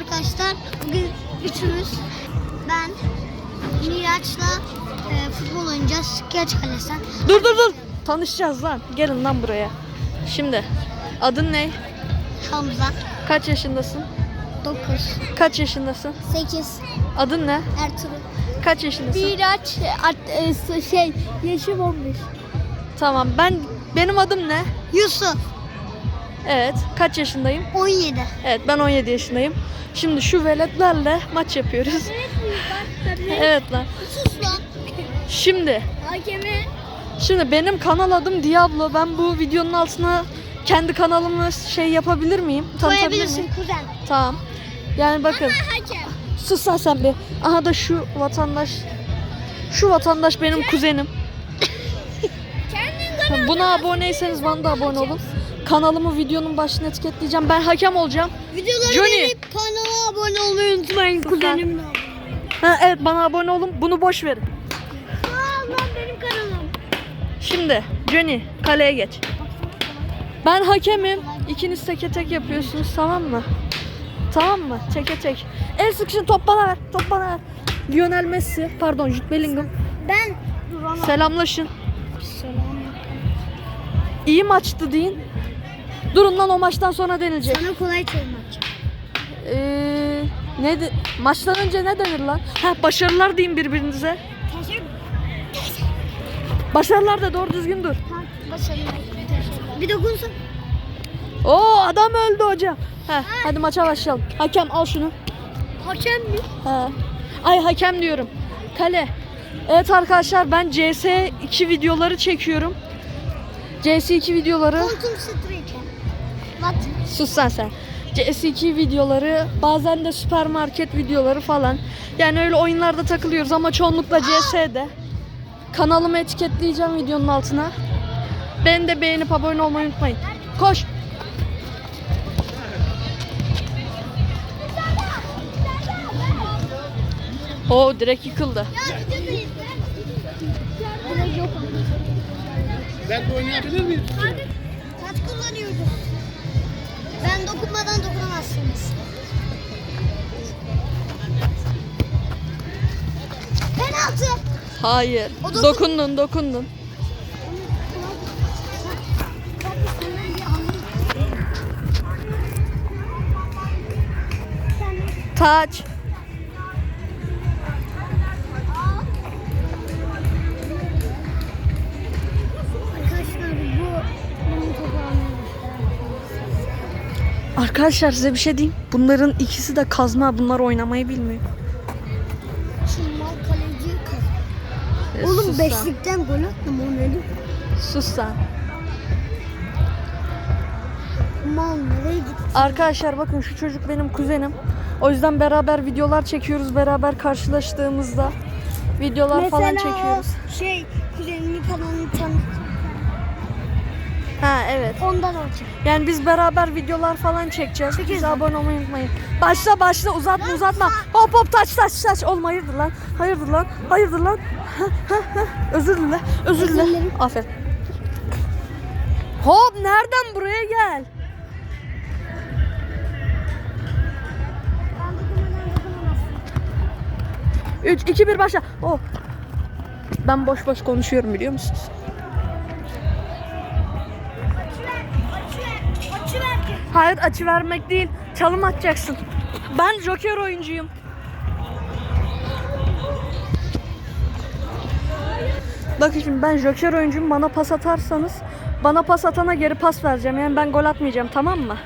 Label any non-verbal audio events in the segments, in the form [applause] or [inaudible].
arkadaşlar. Bugün üçümüz ben Miraç'la e, futbol oynayacağız. Geç kalesen. Dur dur dur. Tanışacağız lan. Gelin lan buraya. Şimdi adın ne? Hamza Kaç yaşındasın? 9 Kaç yaşındasın? 8 Adın ne? Ertuğrul. Kaç yaşındasın? Miraç şey yaşım 11. Tamam. Ben benim adım ne? Yusuf Evet. Kaç yaşındayım? 17. Evet ben 17 yaşındayım. Şimdi şu veletlerle maç yapıyoruz. evet lan. Sus lan. Şimdi Hakemi. şimdi benim kanal adım Diablo. Ben bu videonun altına kendi kanalımı şey yapabilir miyim? Tanıtabilir miyim? kuzen. Tamam. Yani bakın. Hakem. Sus lan sen bir. Aha da şu vatandaş. Şu vatandaş benim kuzenim. [laughs] Kendin Buna aboneyseniz bana da abone olun. Kanalımı videonun başına etiketleyeceğim. Ben hakem olacağım. Videoları Johnny. beğenip kanala abone olmayı unutmayın. Kuzenimle. Ha, evet bana abone olun. Bunu boş verin. Aa lan benim kanalım. Şimdi Johnny kaleye geç. Ben hakemim. İkiniz teke tek yapıyorsunuz tamam mı? Tamam mı? Teke tek. El sıkışın top bana ver. Top bana ver. Lionel Messi. Pardon Jude Bellingham. Ben. Selamlaşın. Selam. İyi maçtı deyin. Durun lan o maçtan sonra denilecek. Sana kolay maç. Ee, ne de- maçtan önce ne denir lan? Ha başarılar deyin birbirinize. Teşekkür Başarılar da doğru düzgün dur. Başarılar. Bir dokunsun. Oo adam öldü hocam. Ha, hadi maça başlayalım. Hakem al şunu. Hakem mi? Ha. Ay hakem diyorum. Kale. Evet arkadaşlar ben CS2 videoları çekiyorum. CS2 videoları. Street. What? Sus sen sen. CS2 videoları bazen de süpermarket videoları falan. Yani öyle oyunlarda takılıyoruz ama çoğunlukla CS'de. Kanalımı etiketleyeceğim videonun altına. Beni de beğenip abone olmayı unutmayın. Koş. Oo direkt yıkıldı. Direkt Ben de oynayabilir miyim? Kaç kullanıyordun? Ben dokunmadan dokunamazsınız. Penaltı. Hayır. O dokun- Dokundun dokundun. Taç. Arkadaşlar size bir şey diyeyim. Bunların ikisi de kazma. Bunlar oynamayı bilmiyor. Şu mal kaleci kaz. E, Oğlum sus sen. beşlikten gol attım o neydi? Sus sen. Mal nereye gitti? Arkadaşlar bakın şu çocuk benim kuzenim. O yüzden beraber videolar çekiyoruz. Beraber karşılaştığımızda videolar falan çekiyoruz. şey kuzeninin kanalını tanıt. Ha evet. Ondan olacak. Yani biz beraber videolar falan çekeceğiz. Bize abone olmayı unutmayın. Başla başla uzatma uzatma. Hop hop taç taç taç. Oğlum hayırdır lan. Hayırdır lan. Hayırdır lan. [laughs] Özür dile. Özür dile. Aferin. Hop nereden buraya gel. 3 2 1 başla. Oh. Ben boş boş konuşuyorum biliyor musunuz? Hayır açı vermek değil. Çalım atacaksın. Ben joker oyuncuyum. Bakın şimdi ben joker oyuncuyum. Bana pas atarsanız bana pas atana geri pas vereceğim. Yani ben gol atmayacağım tamam mı?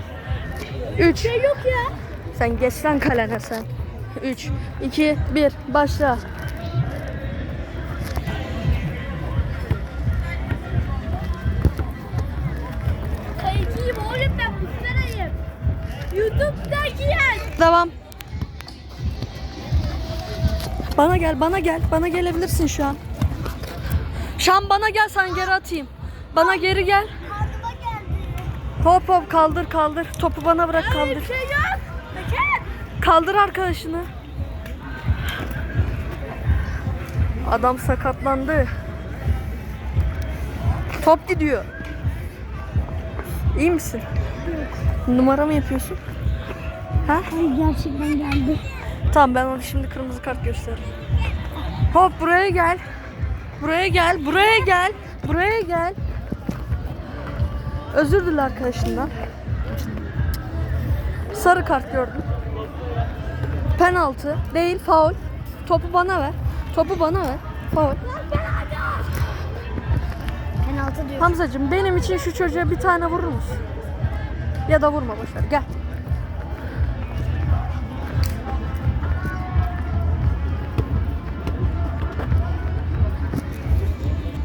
3 Şey yok ya. Sen geç lan kalene sen. 3 2 1 başla. Youtube'daki yer. Devam. Bana gel, bana gel. Bana gelebilirsin şu an. Şu an bana gel sen geri atayım. Bana geri gel. Geldi. Hop hop kaldır kaldır. Topu bana bırak kaldır. şey yok. Kaldır arkadaşını. Adam sakatlandı. Top gidiyor. İyi misin? Numara mı yapıyorsun? Ha? Hayır gerçekten geldi. Tamam ben ona şimdi kırmızı kart gösteririm. Hop buraya gel. Buraya gel. Buraya gel. Buraya gel. Özür dile arkadaşından. Sarı kart gördüm. Penaltı. Değil faul. Topu bana ver. Topu bana ver. Faul. Hamzacığım benim için şu çocuğa bir tane vurur musun? Ya da vurma boşver. Gel.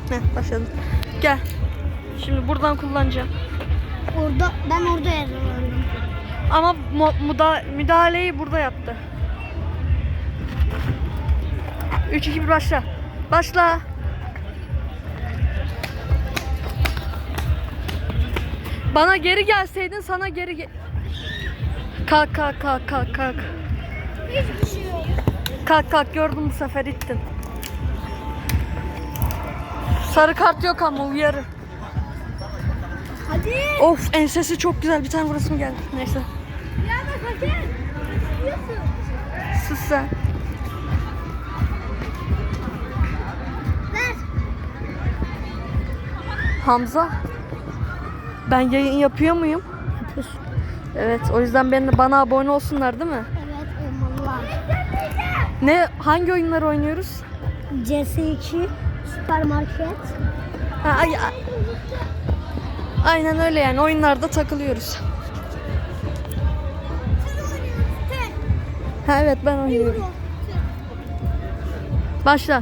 Heh, başladım. Gel. Şimdi buradan kullanacağım. Orada ben orada yazıyorum. Ama mu- muda- müdahaleyi burada yaptı. 3 2 1 başla. Başla. Bana geri gelseydin sana geri ge- Kalk kalk kalk kalk kalk. Hiçbir şey yok. Kalk kalk gördüm bu sefer ittin. Sarı kart yok ama uyarı. Hadi. Of ensesi çok güzel bir tane vurasım geldi. Neyse. Ya bak. Sus sen. Ver. Hamza. Ben yayın yapıyor muyum? Yapıyorsun. Evet o yüzden ben bana abone olsunlar değil mi? Evet olmalılar. Ne hangi oyunları oynuyoruz? CS2 süpermarket. Ha, ay, a- aynen öyle yani oyunlarda takılıyoruz. Ha evet ben oynuyorum. Başla.